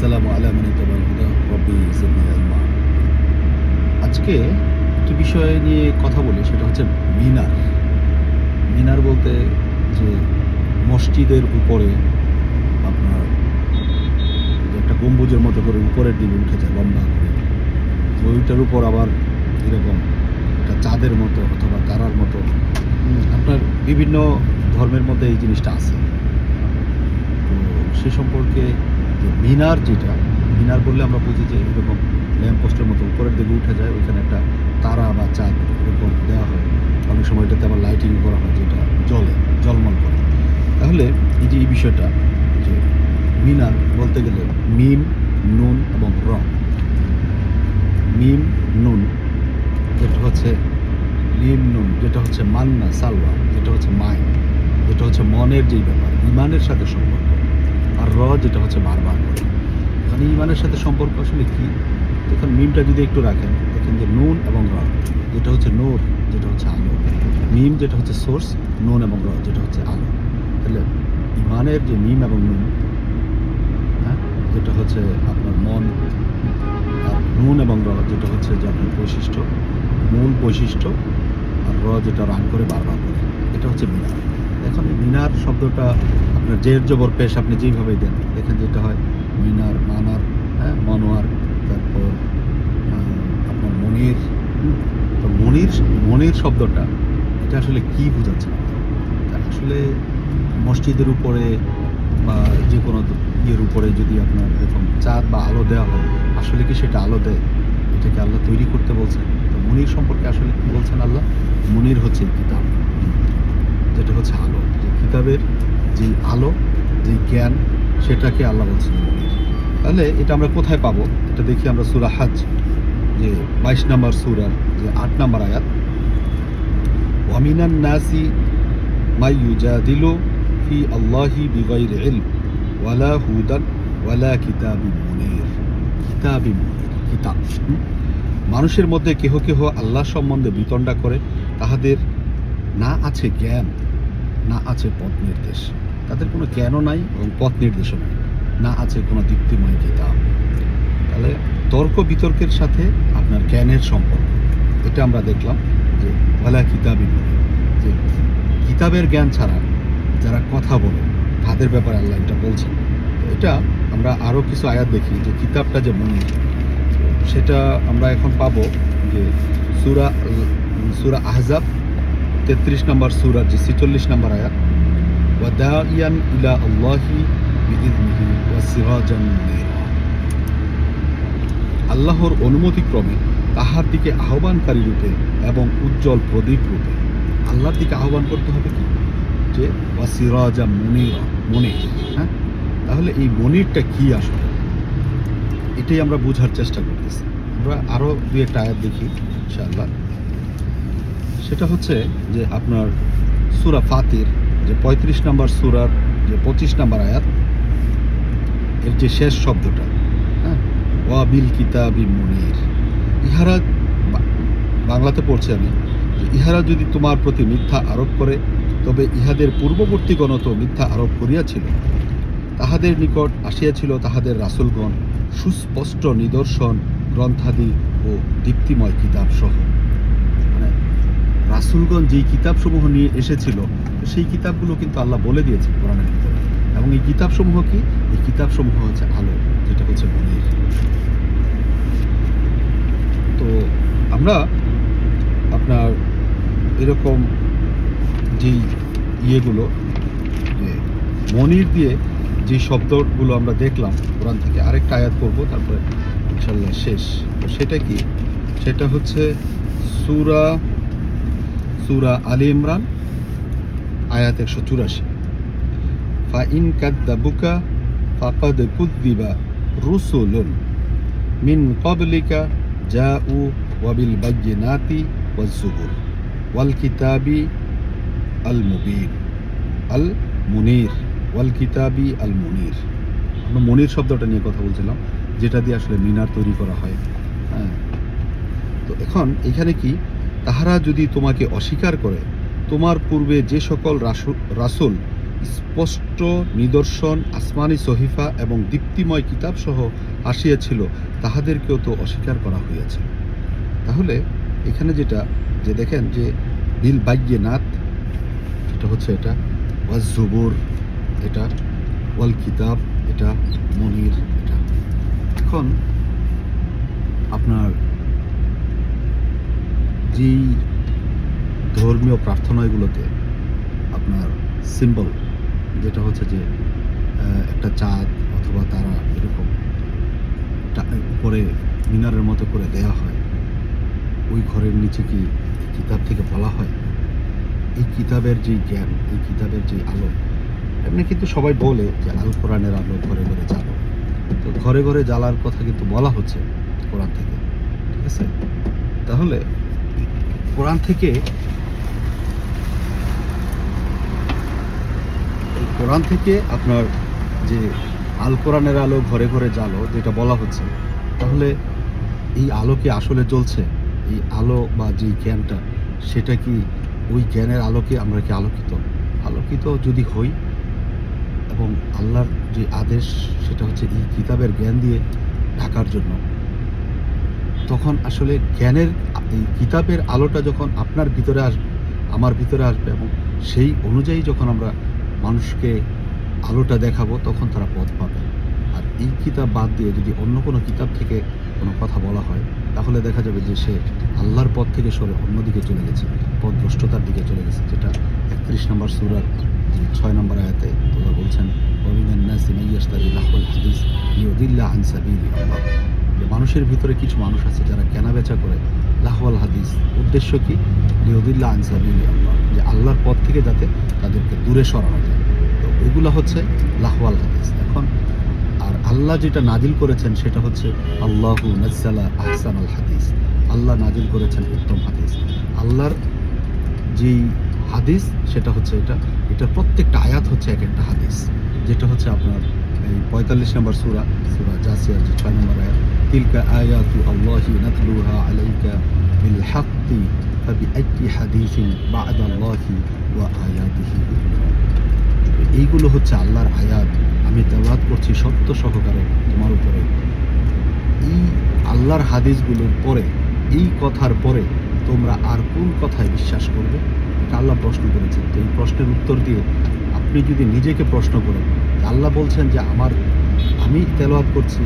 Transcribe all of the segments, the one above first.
আসসালামু আলামিন তবরকুদা রব্বি জিদনি আলমা আজকে একটি বিষয় নিয়ে কথা বলি, সেটা হচ্ছে মিনার। মিনার বলতে যে মসজিদের উপরে আপনার একটা গম্বুজের মতো করে উপরের দিকে উঠে যায়, লম্বা করে। ওইটার উপর আবার এরকম একটা চাঁদের মতো অথবা তারার মতো, আপনার বিভিন্ন ধর্মের মধ্যে এই জিনিসটা আছে। তো সে সম্পর্কে যে মিনার যেটা, মিনার বললে আমরা বুঝি যে এরকম ল্যাম্প পোস্টের মতো উপরের দিকে উঠে যায়, ওইখানে একটা তারা বা চাঁদ এরকম দেওয়া হয়। অনেক সময় এটাতে আবার লাইটিং করা হয় যেটা জলে, জলমল করে। তাহলে এই যে এই বিষয়টা, যে মিনার বলতে গেলে মিম, নুন এবং র। মিম, নুন, যেটা হচ্ছে, মিম, নুন, যেটা হচ্ছে মান্না সালওয়া যেটা হচ্ছে মাইন, যেটা হচ্ছে মনের যেই ব্যাপার, ইমানের সাথে সম্পর্ক। আর র যেটা হচ্ছে বারবার করে। মানে ইমানের সাথে সম্পর্ক আসলে কি? এখন মিমটা যদি একটু রাখেন, দেখেন যে নুন এবং র যেটা হচ্ছে নূর, যেটা হচ্ছে আলো। মিম যেটা হচ্ছে সোর্স, নুন এবং র যেটা হচ্ছে আলো। তাহলে ইমানের যে মিম এবং নুন হ্যাঁ যেটা হচ্ছে আপনার মন, আর নুন এবং র যেটা হচ্ছে যে আপনার বৈশিষ্ট্য। মূল বৈশিষ্ট্য আর র যেটা রান করে বারবার করে। এটা হচ্ছে মিনার। এখন মিনার শব্দটা আপনার জের জবর পেশ আপনি যেইভাবেই দেন দেখেন যেটা হয়, মিনার, মানার হ্যাঁ মনোয়ার, তারপর আপনার মনির তো মনির মনির শব্দটা, এটা আসলে কি বোঝাচ্ছে? আসলে মসজিদের উপরে বা যে কোনো ইয়ের উপরে যদি আপনার এরকম চাঁদ বা আলো দেওয়া হয়, আসলে কি সেটা আলো দেয়? এটাকে আল্লাহ তৈরি করতে বলছেন। তো মনির সম্পর্কে আসলে কি বলছেন আল্লাহ? মনির হচ্ছে কিতাব। যেটা হচ্ছে আলো। যে কিতাবের যে আলো, যে জ্ঞান, সেটাকে আল্লাহ বলছেন। তাহলে এটা আমরা কোথায় পাবো? এটা দেখি আমরা সুরা হাজ, যে বাইশ নম্বর সুরার যে আট নম্বর আয়াত। ওয়ামিনান নাসি মাই ইউজাদিলু ফি আল্লাহি বিগাইর ইলম ওয়ালা হুদান ওয়ালা কিতাবি মুনির। কিতাবি মুনির, কিতাব। মানুষের মধ্যে কেহ কেহ আল্লাহ সম্বন্ধে বিতণ্ডা করে, তাহাদের না আছে জ্ঞান, না আছে পথ নির্দেশ। তাদের কোনো জ্ঞানও নাই এবং পথ নির্দেশও নাই। না আছে কোনো দীপ্তিময় কিতাব তাহলে তর্ক বিতর্কের সাথে আপনার জ্ঞানের সম্পর্ক। এটা আমরা দেখলাম যে ওয়ালা কিতাবই যে কিতাবের জ্ঞান ছাড়া যারা কথা বলে, তাদের ব্যাপারে আল্লাহ এটা বলছেন। এটা আমরা আরও কিছু আয়াত দেখি যে কিতাবটা যে মনির সেটা আমরা এখন পাবো যে সুরা সুরা আহজাব তেত্রিশ নম্বর সুরার যে ছিচল্লিশ নম্বর আয়াত। ইলা আল্লাহি বিইذনিহি ওয়া সিরাজান মুনীরা আল্লাহর অনুমতিক্রমে তাহার দিকে আহ্বানকারী রূপে এবং উজ্জ্বল প্রদীপ রূপে আল্লাহর দিকে আহ্বান করতে হবে কি? যে ওয়াসিরাজা মনিরা, মনির হ্যাঁ? তাহলে এই মনিরটা কি আসলে? এটাই আমরা বোঝার চেষ্টা করতেছি। আমরা আরও দু একটা আয়াত দেখি, ইনশাআল্লাহ। সেটা হচ্ছে যে আপনার সুরা ফাতির যে পঁয়ত্রিশ নম্বর সুরার যে পঁচিশ নম্বর আয়াত, এর যে শেষ শব্দটা হ্যাঁ? ওয়াবিল কিতাবি মনির। ইহারা বাংলাতে পড়ছি আমি ইহারা যদি তোমার প্রতি মিথ্যা আরোপ করে, তবে ইহাদের পূর্ববর্তীগণ তো মিথ্যা আরোপ করিয়াছিল। তাহাদের নিকট আসিয়াছিল তাহাদের রাসুলগণ সুস্পষ্ট নিদর্শন, গ্রন্থাদি ও দীপ্তিময় কিতাবসহ। মানে রাসুলগণ যেই কিতাবসমূহ নিয়ে এসেছিল সেই কিতাবগুলো কিন্তু আল্লাহ বলে দিয়েছে কোরআনের ভিতরে। এবং এই কিতাবসমূহ কি? এই কিতাবসমূহ হচ্ছে আলো, যেটা হচ্ছে মনির। তো আমরা আপনার এরকম যেই ইয়েগুলো, যে মনির দিয়ে যে শব্দগুলো আমরা দেখলাম কোরআন থেকে, আরেকটা আয়াত করব তারপরে ইনশাল্লাহ শেষ। তো সেটা কি? সেটা হচ্ছে সুরা সুরা আলী ইমরান। আয়াত একশো চুরাশি ফা ইন কাদ্দাবুকা ফাকাদ কুদ্দিবা রুসুলুন মিন ক্বাবলিকা জাউ ওয়াবিল বায়্যিনাতি ওয়াজ-জুবুর ওয়াল কিতাবি আল মুবিন আল মুনির, ওয়াল কিতাবি আল মুনির। আমরা মনির শব্দটা নিয়ে কথা বলছিলাম, যেটা দিয়ে আসলে মিনার তৈরি করা হয়। হ্যাঁ। তো এখন এখানে কি, তাহারা যদি তোমাকে অস্বীকার করে তোমার পূর্বে যে সকল রাসুল, স্পষ্ট নিদর্শন, আসমানি সহিফা এবং দীপ্তিময় কিতাব সহ আসিয়াছিল, তাহাদেরকেও তো অস্বীকার করা হইয়াছিল তাহলে এখানে যেটা, যে দেখেন যে বিল বাগ্যে নাথ এটা হচ্ছে এটা, ওয়াজ জুবুর, এটা, ওয়াল কিতাব, এটা, মনির, এটা। এখন আপনার যেই ধর্মীয় প্রার্থনাগুলোতে আপনার সিম্বল যেটা হচ্ছে যে একটা চাঁদ অথবা তারা এরকম উপরে মিনারের মতো করে দেয়া হয়। ওই ঘরের নিচে কি কিতাব থেকে বলা হয়? এই কিতাবের যে জ্ঞান, এই কিতাবের যে আলো, এমনি কিন্তু সবাই বলে যে আল কোরআনের আলো ঘরে ঘরে জ্বালো। তো ঘরে ঘরে জ্বালার কথা কিন্তু বলা হচ্ছে কোরআন থেকে। ঠিক আছে? তাহলে কোরআন থেকে এই কোরআন থেকে আপনার যে আল কোরআনের আলো ঘরে ঘরে জ্বালো যেটা বলা হচ্ছে, তাহলে এই আলো কি আসলে জ্বলছে? এই আলো বা যে জ্ঞানটা, সেটা কি ওই জ্ঞানের আলোকে আমরা কি আলোকিত? আলোকিত যদি হই, এবং আল্লাহর যে আদেশ, সেটা হচ্ছে এই কিতাবের জ্ঞান দিয়ে ঢাকার জন্য, তখন আসলে জ্ঞানের, এই কিতাবের আলোটা যখন আপনার ভিতরে আসবে আমার ভিতরে আসবে এবং সেই অনুযায়ী যখন আমরা মানুষকে আলোটা দেখাবো, তখন তারা পথ পাবে। আর এই কিতাব বাদ দিয়ে যদি অন্য কোনো কিতাব থেকে কোনো কথা বলা হয়, তাহলে দেখা যাবে যে সে আল্লাহর পথ থেকে সরে অন্যদিকে চলে গেছে পথ ভ্রষ্টতার দিকে চলে গেছে, যেটা একত্রিশ নম্বর সুরার যে ছয় নম্বর আয়াতে তোমরা বলছেন হাদিস লিউদিল্লা আন মানুষের ভিতরে কিছু মানুষ আছে যারা কেনা বেচা করে লাহওয়াল হাদিস। উদ্দেশ্য কি? লিউদিল্লা আন সাবিলিল্লাহ যে আল্লাহর পথ থেকে যাতে তাদেরকে দূরে সরানো যায়। তো ওইগুলো হচ্ছে লাহওয়াল হাদিস। এখন, আর আল্লাহ যেটা নাজিল করেছেন সেটা হচ্ছে, আল্লাহু নাজ্জালা আহসান আল হাদিস। আল্লাহ নাজিল করেছেন উত্তম হাদিস। আল্লাহর যেই হাদিস, সেটা হচ্ছে এটা। এটা প্রত্যেকটা আয়াত হচ্ছে এক একটা হাদিস। যেটা হচ্ছে আপনার এই পঁয়তাল্লিশ নম্বর সুরা সুরা জাসিয়ার যে ছয় নম্বর আয়াত। নাতলুহা আলাইকা বিল হাক্কি ফাবিআইয়ি হাদিসিন বা'দা আল্লাহি ওয়া আয়াতিহি ইউমিনুন। এইগুলো হচ্ছে আল্লাহর আয়াত। আমি তেলাওয়াত করছি সত্য সহকারে তোমার উপরে। এই আল্লাহর হাদিসগুলোর পরে, এই কথার পরে তোমরা আর কোন কথায় বিশ্বাস করবে? এটা আল্লাহ প্রশ্ন করেছেন। তো এই প্রশ্নের উত্তর দিয়ে আপনি যদি নিজেকে প্রশ্ন করেন আল্লাহ বলছেন যে আমার, আমি তেলাওয়াত করছি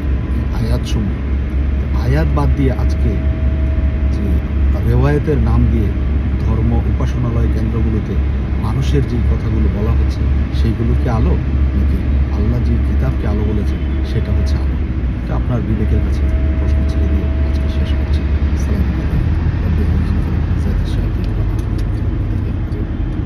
এই আয়াত বাদ দিয়ে আজকে যে রেওয়ায়তের নাম দিয়ে ধর্ম উপাসনালয় কেন্দ্রগুলোতে মানুষের যে কথাগুলো বলা হচ্ছে সেইগুলোকে আলো? নাকি আল্লাহ যে কিতাবকে আলো বলেছে সেটা হচ্ছে আলো? এটা আপনার বিবেকের কাছে প্রশ্ন ছেড়ে দিয়ে আজকে শেষ করছি। সালাম